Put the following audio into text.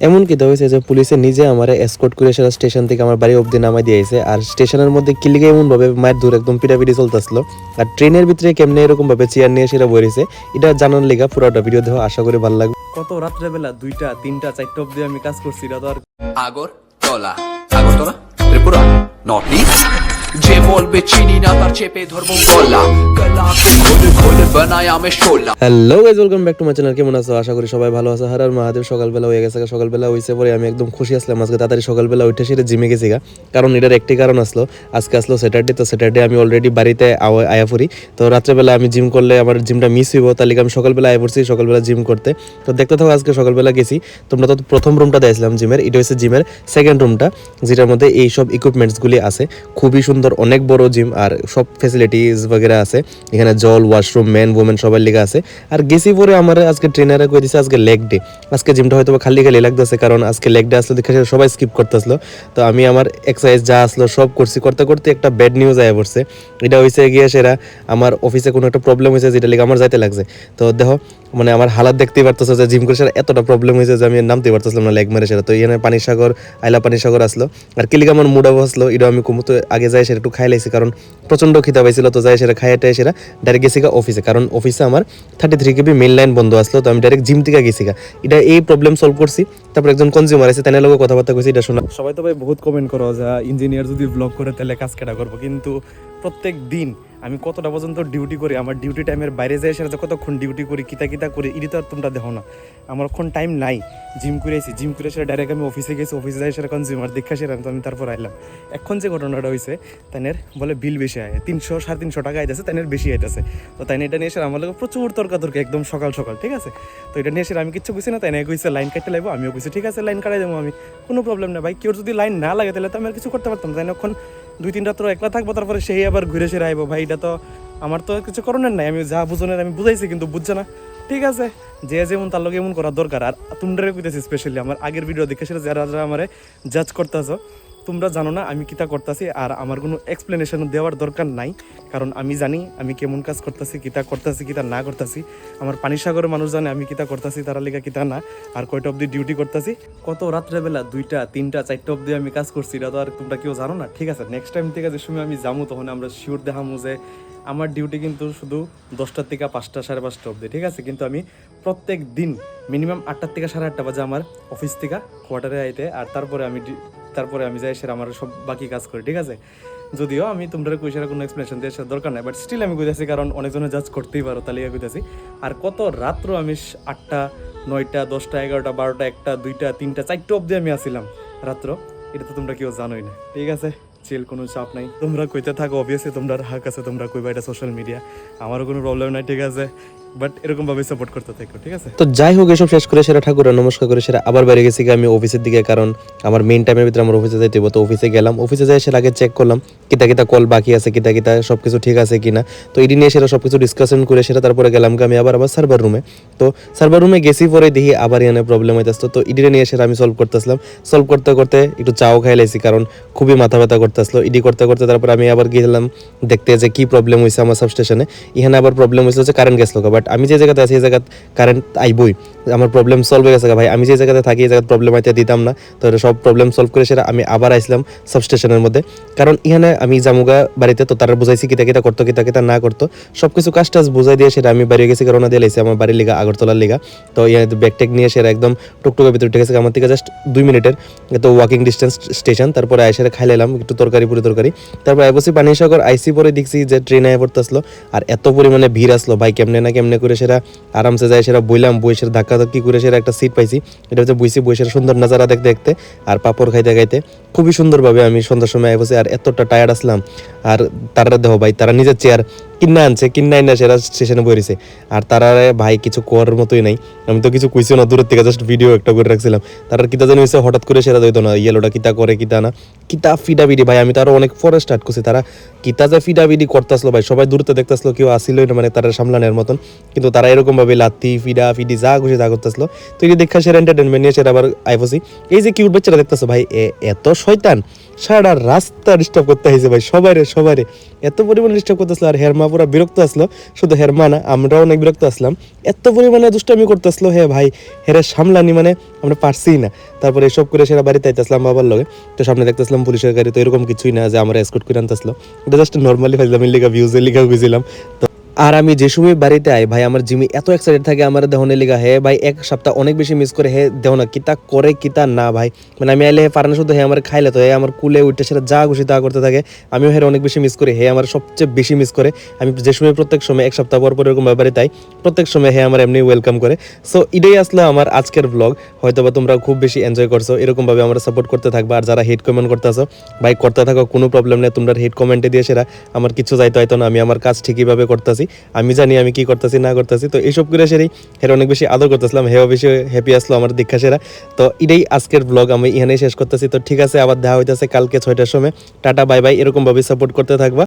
এমন কি হয়েছে যে পুলিশে নিজে আমার এসকোর্ট করে সেটা স্টেশন থেকে আমার বাড়ি অবধি নামাই দিয়েছে আর স্টেশনের মধ্যে কিলিগে এমন ভাবে মায়ের দূর একদম পিটাপিটি চলতেছিল। আর ট্রেনের ভিতরে কেমনে এরকম ভাবে চেয়ার নিয়ে সেটা বইছে এটা জানার লেগা পুরোটা ভিডিও দেখো আশা করি ভালো লাগবে। কত রাত্রেবেলা দুইটা তিনটা চারটা অব্দি আমি কাজ করছি এটা তো আর আগরতলা। আগরতলা? ত্রিপুরা? North east? যে বলবে, চিনি না, তার চেপে ধরবো গলা hello guys welcome back to my channel কেমন আছো? আশা করি সবাই ভালো আছো। হার আর মহাদেব সকালবেলা হয়ে গেছে সকালবেলা হয়েছে পরে আমি একদম খুশি আসলাম। আজকে তাড়াতাড়ি সকালবেলা উঠে সেটা জিমে গেছি গা। কারণ এটার একটি কারণ আসলো। আজকে আসলো স্যাটারডে তো স্যাটারডে আমি অলরেডি বাড়িতে আয়া পড়ি। তো রাত্রেবেলা আমি জিম করলে আমার জিমটা মিস হইব। তাহলে আমি সকালবেলা আয়া পড়ছি, সকালবেলা জিম করতে। তো দেখতে থাকো, আজকে সকালবেলা গেছি। তোমরা তো প্রথম রুমটা দিয়েছিলাম জিমের এটা হচ্ছে জিমের সেকেন্ড রুমটা যেটার মধ্যে এই সব ইকুইপমেন্টসগুলি আছে। খুবই সুন্দর অনেক বড় জিম আর সব ফেসিলিটিস বগেরা আছে। এখানে জল ওয়াশরুম মেন ওমেন সবার লিগা আছে। আর গেছি পরে আমার আজকে ট্রেনারে কই দিছে আজকে লেগ ডে আজকে জিমটা হয়তো খালি খালি লাগতেছে কারণ আজকে লেগ ডে আসলো দেখে সবাই স্কিপ করতেছিল। তো আমি আমার এক্সারসাইজ যা আসলো সব করছি। করতে করতে একটা ব্যাড নিউজ আয়া পড়ছে। এটা হয়েছে গিয়ে সেরা, আমার অফিসে কোনো একটা প্রবলেম হয়েছে যেটা লেগে আমার যাইতে লাগছে। তো দেখো মানে আমার হালাত দেখতেই পারতেছো যে জিম করে সেরা এতটা প্রবলেম হয়েছে যে আমি নামতে পারতেছিলাম না লেগ মেরে সেটা। তো এখানে পানি সাগর আইলা পানি সাগর আসলো। আর কিলিকা আমার মুড আসলো এটা আমি কুমুতো আগে যাই সেটা একটু খাই লাইছি, কারণ প্রচণ্ড খিদা পাইছিল। তো যাই সেটা খাইয়ে টাই সেটা ডাইরেক্ট গেছি অফিসে কারণ অফিসে আমার thirty three KB main line বন্ধ আসলো, তো আমি ডাইরেক্ট জিম থেকে গেছি এটা এই প্রবলেম সলভ করছি। তারপর একজন কনজিউমার আছে তাই লোক কথাবার্তা কইছি, এটা শোনা। সবাই তো ভাই বহুত কমেন্ট করো যে ইঞ্জিনিয়ার যদি ব্লগ করে তাহলে কাজ কেটা করব? কিন্তু প্রত্যেক দিন আমি কতটা পর্যন্ত ডিউটি করি, আমার ডিউটি টাইমের বাইরে যাই, সেটা কতক্ষণ ডিউটি করি, কিতা কিতা করি, এটি তো আর তোমরা দেখো না। আমার এখন টাইম নাই। জিম করে আইছি জিম করে সেটা ডাইরেক্ট আমি অফিসে গেছি অফিসে যাই সেটা কনজিউমার দেখা সেটা তো আমি তারপর আইলাম। এখন যে ঘটনাটা হয়েছে তাইনের বলে বিল বেশি আয়। তিনশো, সাড়ে তিনশো টাকা আইতেছে, তাইনের বেশি আইতেছে। তো তাই এটা নিয়ে এসে আমার লোক প্রচুর তর্কাতর্কি, একদম সকাল সকাল, ঠিক আছে? তো এটা নিয়ে এসে আমি কিচ্ছু বুঝছি না তাই কইছে লাইন কাটতে লাগবো? আমিও কইছি, ঠিক আছে লাইন কাটাই দেবো আমি। কোনো প্রবলেম না ভাই। কেউ যদি লাইন না লাগে, তাহলে তো আমি আর কিছু করতে পারতাম তাই এখন দুই, তিন রাত্র একলা থাকব, তারপরে সেই আবার ঘুরে সেরে আইবো। ভাই, এটা তো আমার তো কিছু করণের নাই। আমি যা বুঝনের, আমি বুঝাইছি, কিন্তু বুঝছে না। ঠিক আছে, যে যেমন তার লোকে এমন করা দরকার। আর তুমি কইতেছি স্পেশালি আমার আগের ভিডিও দেখে সেটা যারা যারা আমার জাজ করতেছো তোমরা জানো না, আমি কিতা করতেছি আর আমার কোনো এক্সপ্লেনেশন দেওয়ার দরকার নাই। কারণ আমি জানি, আমি কেমন কাজ করতেছি কিতা করতেছি কিতা না করতেছি। আমার পানি সাগরের মানুষ জানে, আমি কিতা করতেছি, তারা লেগে কিতা না। আর কয়টা অবধি ডিউটি করতেছি? কত রাত্রেবেলা দুইটা, তিনটা, চারটা অবধি আমি কাজ করছি, এটা তো আর তোমরা কেউ জানো না। ঠিক আছে নেক্সট টাইম থেকে যে সময় আমি যাব, তখন আমরা শিওর দেখামো যে আমার ডিউটি কিন্তু শুধু দশটার থেকে পাঁচটা, সাড়ে পাঁচটা অবধি, ঠিক আছে? কিন্তু আমি প্রত্যেক দিন মিনিমাম আটটার থেকে সাড়ে আটটা বাজে আমার অফিস থেকে কোয়ার্টারে আইতে, আর তারপরে আমি তারপরে আমি যাই সেটা আমার সব বাকি কাজ করি, ঠিক আছে? যদিও আমি তোমরা কই সেটা কোনো এক্সপ্লেনেশন দিয়ে সেটা দরকার নাই বাট স্টিল আমি কইতেছি কারণ অনেকজনে জাজ করতেই পারো, তাহলে কইতেছি। আর কত রাত্র আমি আটটা, নয়টা, দশটা, এগারোটা, বারোটা, একটা, দুইটা, তিনটা, চারটা অবধি আমি আসিলাম রাত্র। এটা তো তোমরা কেউ জানোই না, ঠিক আছে? চিল কোনো চাপ নাই। তোমরা কইতে থাকো অবভিয়াসলি তোমরা হাক আছে, তোমরা কইবা এটা সোশ্যাল মিডিয়া আমারও কোনো প্রবলেম নাই, ঠিক আছে? বাট এরকম ভাবে সাপোর্ট করতে থাকো, ঠিক আছে? তো যাই হোক, এসব শেষ করে সেটা ঠাকুরের নমস্কার করে সেটা আবার বাইরে গেছি আমি অফিসের দিকে, কারণ আমার মেইন টাইমের ভিতরে আমার অফিসে তো অফিসে গেলাম অফিসে যাই সেটা আগে চেক করলাম, কিতা কিতা কল বাকি আছে, কিতা কিতা সব কিছু ঠিক আছে কিনা। তো এটি নিয়ে সব কিছু ডিসকাশন করে সেটা তারপরে গেলাম আমি আবার আবার সার্ভার রুমে তো সার্ভার রুমে গেছি পরে দেখি আবার এখানে প্রবলেম হইতেছে। তো ইডি নিয়ে সেটা আমি সলভ করতেছিলাম। সলভ করতে করতে একটু চাও খাই লাইছি, কারণ খুবই মাথা ব্যথা করতেছিল। ইডি করতে করতে তারপর আমি আবার গেলাম, দেখতে যে কি প্রবলেম হয়েছে আমার সাবস্টেশনে এখানে আবার প্রবলেম হয়েছে যে কারেন্ট গেছিল বাট আমি যে জায়গাতে আছি, এই জায়গাত কারেন্ট আইবই। আমার প্রবলেম সলভ হয়ে গেছে ভাই। আমি যে জায়গাতে থাকি, এই জায়গায় প্রবলেম আইতে দিতাম না। তো সব প্রবলেম সলভ করে সেটা আমি আবার আইছিলাম সাবস্টেশনের মধ্যে। কারণ এখানে আমি জামুগা বাড়িতে, তো তারা বুঝাইছি কিতা কিতা করতো, কিতা কিতা না করতো। সব কিছু কাজ টাজ বুঝাই দিয়ে সেটা আমি বাড়ি গেছি কারণ দিয়ে লাইছি আমার বাড়ির লিগা, আগরতলার লিগা। তো ইয়ার ব্যাগ টেক নিয়ে সেটা একদম টুকটুকের ভিতরে উঠে গেছে আমার থেকে জাস্ট দুই মিনিটের, তো ওয়াকিং ডিস্টেন্স স্টেশন তারপরে আইসে খাইলাম একটু তরকারি, পুরি তরকারি। তারপর আইবসি পানি সাগর আইসি পরে দেখছি যে ট্রেন পড়তে আসলো আর এত পরিমাণে ভিড় আসলো, ভাই কেমনে না কেমনে করে সেরা আরামসে যায়, সেরা বইলাম বই সেরা ধাক্কা ধাক্কি করে সেরা একটা সিট পাইছি। এটা হচ্ছে বইছি বই সেরা সুন্দর নাজারা দেখতে দেখতে আর পাপড় খাইতে খাইতে খুবই সুন্দরভাবে আমি সন্ধ্যার সময় আইবসি আর এতটা টায়ার্ড আসলাম। আর তারা দেখো ভাই, তারা নিজের চেয়ার কিনা আনছে কিনা না সেটা স্টেশনে বইছে আর তারা ভাই কিছু করার মতোই নাই। আমি তো কিছু কইছি না, দূরের থেকে জাস্ট ভিডিও একটা করে রাখছিলাম। তারা কিতা জানি হয়েছে হঠাৎ করে সেটা দইতো না ইয়েলোটা কিতা করে, কিতা না। কিতা ফিডাবিডি ভাই, আমি তো আরও অনেক পরে স্টার্ট করছি তারা কিতা যে ফিডাবিডি করতেছিল ভাই, সবাই দূরতে দেখতেছিল, কেউ আসিলই না মানে তারা সামলানোর মতন। কিন্তু তারা এরকম ভাবে লাত্তি ফিডা ফিডি যা খুশি যা করতেছিল। তো এই দেখা সেটা এন্টারটেনমেন্ট নিয়ে সেটা আবার আইফসি এই যে কিউট বাচ্চারা দেখতেছো ভাই এত শয়তান সারা রাস্তা ডিস্টার্ব করতে হয়েছে ভাই সবাই রে সবাই এত পরিমাণে ডিস্টার্ব করতেছিল আর হেরমা পুরা বিরক্ত আসলো। শুধু হেরমা না, আমরাও অনেক বিরক্ত আসলাম। এত পরিমাণে দুষ্টামি করতেছিল হে ভাই, হেরে সামলানি মানে আমরা পারছি না। তারপরে এসব করে সেরা বাড়িতে আইতেছিলাম বাবার লগে। তো সামনে দেখতেছিলাম পুলিশের গাড়ি তো এরকম কিছুই না যে আমরা এসকোট করে আনতেছিল এটা জাস্ট নর্মালি ফাইজলামের লিগা ভিউজের লিগা বুঝছিলাম তো আর আমি যে সময় বাড়িতে আই, ভাই, আমার জিমি এত এক্সাইটেড থাকে আমার দেহনের লিগা, হে, ভাই, এক সপ্তাহ অনেক বেশি মিস করে, হে দেহ না কিতা করে, কিতা না, ভাই। মানে আমি আইলে হে পারে না শুধু হে, আমার খাইলে তো, হে, আমার কুলে উঠে সেটা যা খুশি তা করতে থাকে, আমিও হের অনেক বেশি মিস করি, হে, আমার সবচেয়ে বেশি মিস করে। আমি যে সময় প্রত্যেক সময়, এক সপ্তাহ পর পর এরকম বাড়িতে আই প্রত্যেক সময় হে, আমার এমনি ওয়েলকাম করে। সো এটাই আসলে আমার আজকের ব্লগ হয়তো বা তোমরা খুব বেশি এনজয় করছ এরকম ভাবে আমরা সাপোর্ট করতে থাকবা, আর যারা হেড কমেন্ট করতে আসো ভাই, করতে থাকো, কোনো প্রবলেম নেই, তোমরা হেট কমেন্টে দিয়ে সেরা, আমার কিছু যাইতো হয়তো না, আমি আমার কাজ ঠিকইভাবে করতেছি। আমি জানি আমি কি করতেছি, না করতেছি। তো এইসব করে সেরাই হের অনেক বেশি আদর করতেছিলাম, হেও বেশি হ্যাপি আসলো আমার দীক্ষা সেরা। তো এটাই আজকের ব্লগ আমি এখানেই শেষ করতেছি। তো ঠিক আছে, আবার দেখা হইতেছে কালকে ছয়টার সময়। টাটা বাই বাই এরকমভাবে সাপোর্ট করতে থাকবা।